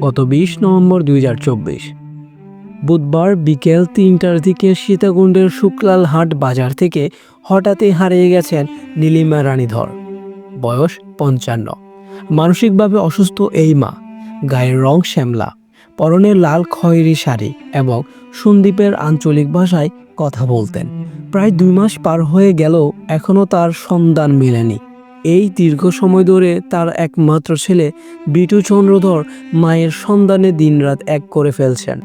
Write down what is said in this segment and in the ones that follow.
গত বিশ নভেম্বর দুই হাজার চব্বিশ। বুধবার বিকেল তিনটার দিকে সীতাকুণ্ডের শুক্লাল হাট বাজার থেকে হঠাৎই হারিয়ে গেছেন নীলিমা রানীধর বয়স পঞ্চান্ন। মানসিকভাবে অসুস্থ এই মা। গায়ের রং শ্যামলা। পরনে লাল খয়েরি শাড়ি এবং সন্দীপের আঞ্চলিক ভাষায় কথা বলতেন। প্রায় দুই মাস পার হয়ে গেলেও এখনও তার সন্ধান মেলেনি। এই দীর্ঘ সময় ধরে তার একমাত্র ছেলে বিটু চন্দ্রধর মায়ের সন্ধানে দিনরাত এক করে ফেলছেন।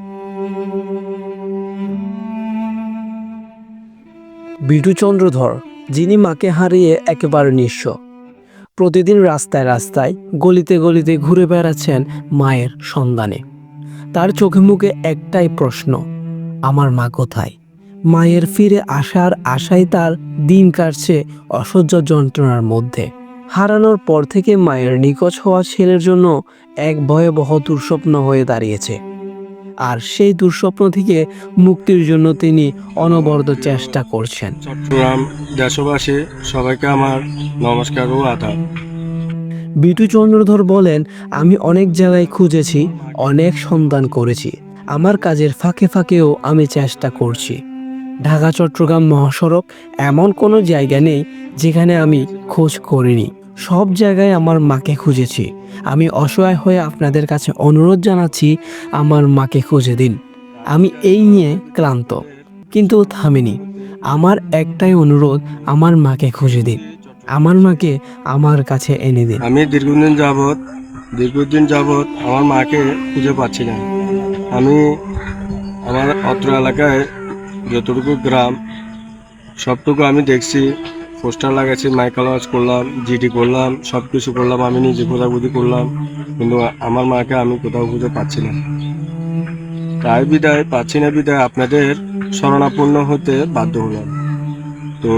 বিটু চন্দ্রধর, যিনি মাকে হারিয়ে একেবারে নিঃস্ব, প্রতিদিন রাস্তায় রাস্তায় গলিতে গলিতে ঘুরে বেড়াচ্ছেন মায়ের সন্ধানে। তার চোখে মুখে একটাই প্রশ্ন, আমার মা কোথায়? মায়ের ফিরে আসার আশায় তার দিন কাটছে অসহ্য যন্ত্রণার মধ্যে। হারানোর পর থেকে মায়ের নিখোঁজ হওয়া ছেলের জন্য এক ভয়াবহ দুঃস্বপ্ন হয়ে দাঁড়িয়েছে। আর সেই দুঃস্বপ্ন থেকে মুক্তির জন্য তিনি অনবরত চেষ্টা করছেন। চট্টগ্রাম দেশবাসী সবাইকে আমার নমস্কার ও আদাব। বিটু চন্দ্রধর বলেন আমি অনেক জায়গায় খুঁজেছি অনেক সন্ধান করেছি। আমার কাজের ফাঁকে ফাঁকেও আমি চেষ্টা করছি। ঢাকা, চট্টগ্রাম মহাসড়ক এমন কোনো জায়গা নেই যেখানে আমি খোঁজ করিনি। সব জায়গায় আমার মাকে খুঁজেছি। আমি অসহায় হয়ে আপনাদের কাছে অনুরোধ জানাচ্ছি আমার মাকে খুঁজে দিন। আমি এই নিয়ে ক্লান্ত, কিন্তু থামিনি। আমার একটাই অনুরোধ, আমার মাকে খুঁজে দিন। আমার মাকে আমার কাছে এনে দিন। আমি দীর্ঘদিন যাবৎ দীর্ঘদিন যাবৎ আমার মাকে খুঁজে পাচ্ছি না। আমি আমার অত্র এলাকায় যতটুকু গ্রাম, সবটুকু আমি দেখছি। পোস্টার লাগাচ্ছি মাইকাল ওয়াজ করলাম, জিডি করলাম সব কিছু করলাম, আমি নিজে খোঁজাখুঁজি করলাম, কিন্তু আমার মাকে আমি কোথাও খুঁজে পাচ্ছি না। তাই বিদায়, পাচ্ছি না বিদায়, আপনাদের শরণাপন্ন হতে বাধ্য হলাম। তো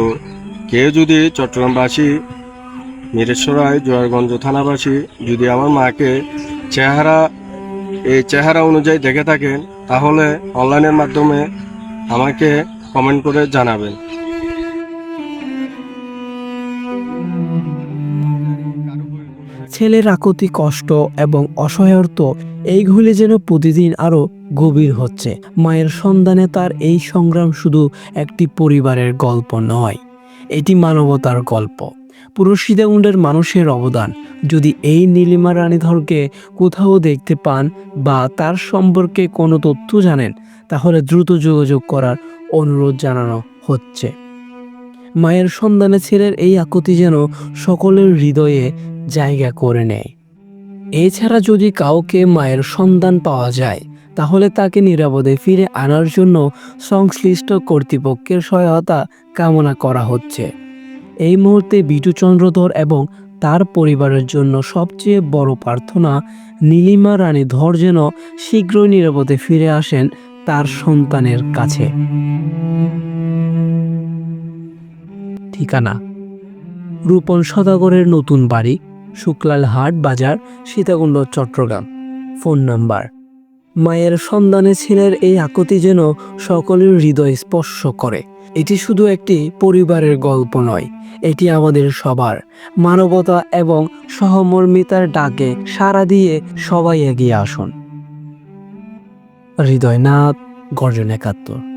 কেউ যদি চট্টগ্রামবাসী, মিরেশ্বরায় জয়ারগঞ্জ থানাবাসী যদি আমার মাকে চেহারা, এই চেহারা অনুযায়ী দেখে থাকেন, তাহলে অনলাইনের মাধ্যমে আমাকে কমেন্ট করে জানাবেন। ছেলের আকুতি, কষ্ট এবং অসহায়ত্ব এইগুলি যেন প্রতিদিন আরও গভীর হচ্ছে। মায়ের সন্ধানে তার এই সংগ্রাম শুধু একটি পরিবারের গল্প নয়, এটি মানবতার গল্প। পুরো সীতাকুণ্ডের মানুষের অবদান। যদি এই নীলিমা রানীধরকে কোথাও দেখতে পান বা তার সম্পর্কে কোনো তথ্য জানেন তাহলে দ্রুত যোগাযোগ করার অনুরোধ জানানো হচ্ছে। মায়ের সন্ধানে ছেলের এই আকুতি যেন সকলের হৃদয়ে জায়গা করে নেয়। এছাড়া যদি কাউকে মায়ের সন্ধান পাওয়া যায়, তাহলে তাকে নিরাপদে ফিরে আনার জন্য সংশ্লিষ্ট কর্তৃপক্ষের সহায়তা কামনা করা হচ্ছে। এই মুহূর্তে বিটু চন্দ্রধর এবং তার পরিবারের জন্য সবচেয়ে বড় প্রার্থনা, নীলিমা রানী ধর যেন শীঘ্রই নিরাপদে ফিরে আসেন তার সন্তানের কাছে। ঠিকানা, রূপন সদাগরের নতুন বাড়ি, শুক্লাল হাট বাজার, সীতাকুণ্ড, চট্টগ্রাম। ফোন নাম্বার, মায়ের সন্ধানে ছেলের এই আকুতি যেন সকলের হৃদয় স্পর্শ করে। এটি শুধু একটি পরিবারের গল্প নয়, এটি আমাদের সবার। মানবতা এবং সহমর্মিতার ডাকে সাড়া দিয়ে সবাই এগিয়ে আসুন। হৃদয়নাথ গর্জন একাত্তর।